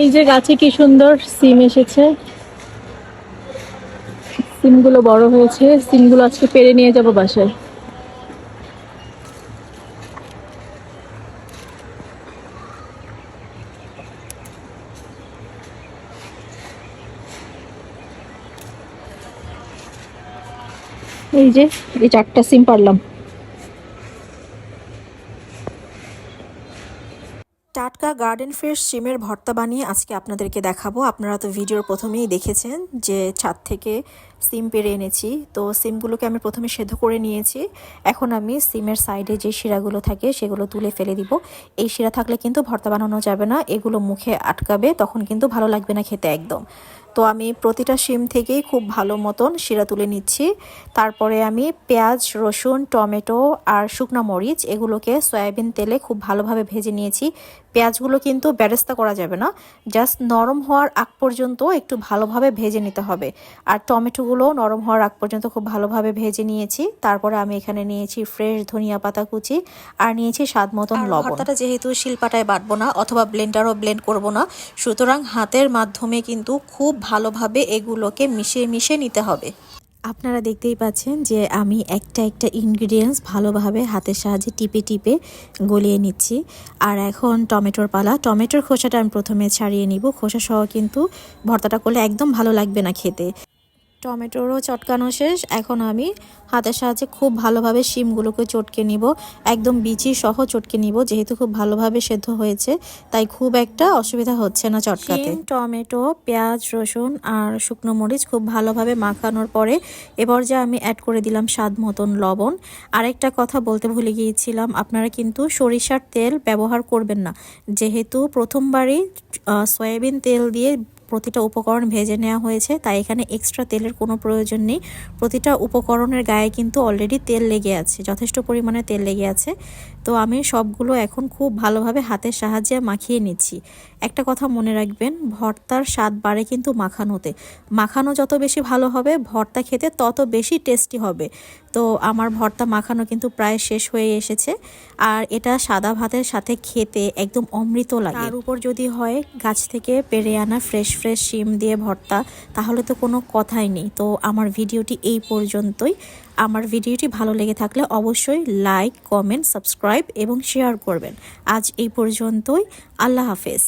এই যে গাছে কি সুন্দর সিম এসেছে। সিমগুলো বড় হয়েছে। সিমগুলো আজকে পেরে নিয়ে যাব বাসায়। এই যে, এই চারটা সিম পারলাম। টাটকা গার্ডেন ফ্রেশ সিমের ভর্তা বানিয়ে আজকে আপনাদেরকে দেখাবো। আপনারা তো ভিডিওর প্রথমেই দেখেছেন যে ছাদ থেকে সিম পেরে এনেছি। তো সিমগুলোকে আমি প্রথমে সেদ্ধ করে নিয়েছি। এখন আমি সিমের সাইডে যে শিরাগুলো থাকে সেগুলো তুলে ফেলে দিব। এই শিরা থাকলে কিন্তু ভর্তা বানানো যাবে না। এগুলো মুখে আটকাবে, তখন কিন্তু ভালো লাগবে না খেতে একদম। তো আমি প্রতিটা শিম থেকেই খুব ভালো মতন শিরা তুলে নিচ্ছি। তারপরে আমি পেঁয়াজ রসুন টমেটো আর শুকনো মরিচ এগুলোকে সয়াবিন তেলে খুব ভালোভাবে ভেজে নিয়েছি। পেঁয়াজগুলো কিন্তু ব্যারেস্তা করা যাবে না জাস্ট নরম হওয়ার আগ পর্যন্ত একটু ভালোভাবে ভেজে নিতে হবে। আর টমেটোগুলো নরম হওয়ার আগ পর্যন্ত খুব ভালোভাবে ভেজে নিয়েছি। তারপরে আমি এখানে নিয়েছি ফ্রেশ ধনিয়া পাতা কুচি আর নিয়েছি স্বাদ মতন লবণ। ভর্তাটা যেহেতু শিলপাটায় বাটবো না অথবা ব্লেন্ডারও ব্লেন্ড করব না সুতরাং হাতের মাধ্যমে কিন্তু খুব ভালোভাবে এগুলোকে মিশিয়ে মিশিয়ে নিতে হবে। আপনারা দেখতেই পাচ্ছেন যে আমি একটা একটা ইনগ্রিডিয়েন্টস ভালোভাবে হাতের সাহায্যে টিপে টিপে গলিয়ে নিচ্ছি। আর এখন টমেটোর পালা। টমেটোর খোসাটা আমি প্রথমে ছাড়িয়ে নিব। খোসা সহ কিন্তু ভর্তাটা করলে একদম ভালো লাগবে না খেতে। টমেটোরও চটকানো শেষ। এখন আমি হাতের সাহায্যে খুব ভালোভাবে শিমগুলোকে চটকে নিব। একদম বিচি সহ চটকে নিব, যেহেতু খুব ভালোভাবে সেদ্ধ হয়েছে, তাই খুব একটা অসুবিধা হচ্ছে না চটকাতে। টমেটো, পেঁয়াজ, রসুন আর শুকনো মরিচ খুব ভালোভাবে মাখানোর পরে এবার যা আমি অ্যাড করে দিলাম স্বাদ মতন লবণ। আরেকটা কথা বলতে ভুলে গিয়েছিলাম, আপনারা কিন্তু সরিষার তেল ব্যবহার করবেন না। যেহেতু প্রথমবারই সয়াবিন তেল দিয়ে প্রতিটা উপকরণ ভেজে নেওয়া হয়েছে, তাই এখানে এক্সট্রা তেলের কোনো প্রয়োজন নেই। প্রতিটা উপকরণের গায়ে কিন্তু অলরেডি তেল লেগে আছে, যথেষ্ট পরিমাণে তেল লেগে আছে। তো আমি সবগুলো এখন খুব ভালোভাবে হাতের সাহায্যে মাখিয়ে নিচ্ছি। একটা কথা মনে রাখবেন, ভর্তার স্বাদ বাড়ে কিন্তু মাখানোতে। মাখানো যত বেশি ভালো হবে, ভর্তা খেতে তত বেশি টেস্টি হবে। তো আমার ভর্তা মাখানো কিন্তু প্রায় শেষ হয়ে এসেছে। আর এটা সাদা ভাতের সাথে খেতে একদম অমৃত লাগে। তার উপর যদি হয় গাছ থেকে পেরে আনা ফ্রেশ ফ্রেশ শিম দিয়ে ভর্তা, তাহলে তো কোনো কথাই নেই। তো আমার ভিডিওটি এই পর্যন্তই। আমার ভিডিওটি ভালো লেগে থাকলে অবশ্যই লাইক কমেন্ট সাবস্ক্রাইব এবং শেয়ার করবেন। আজ এই পর্যন্তই। আল্লাহ হাফেজ।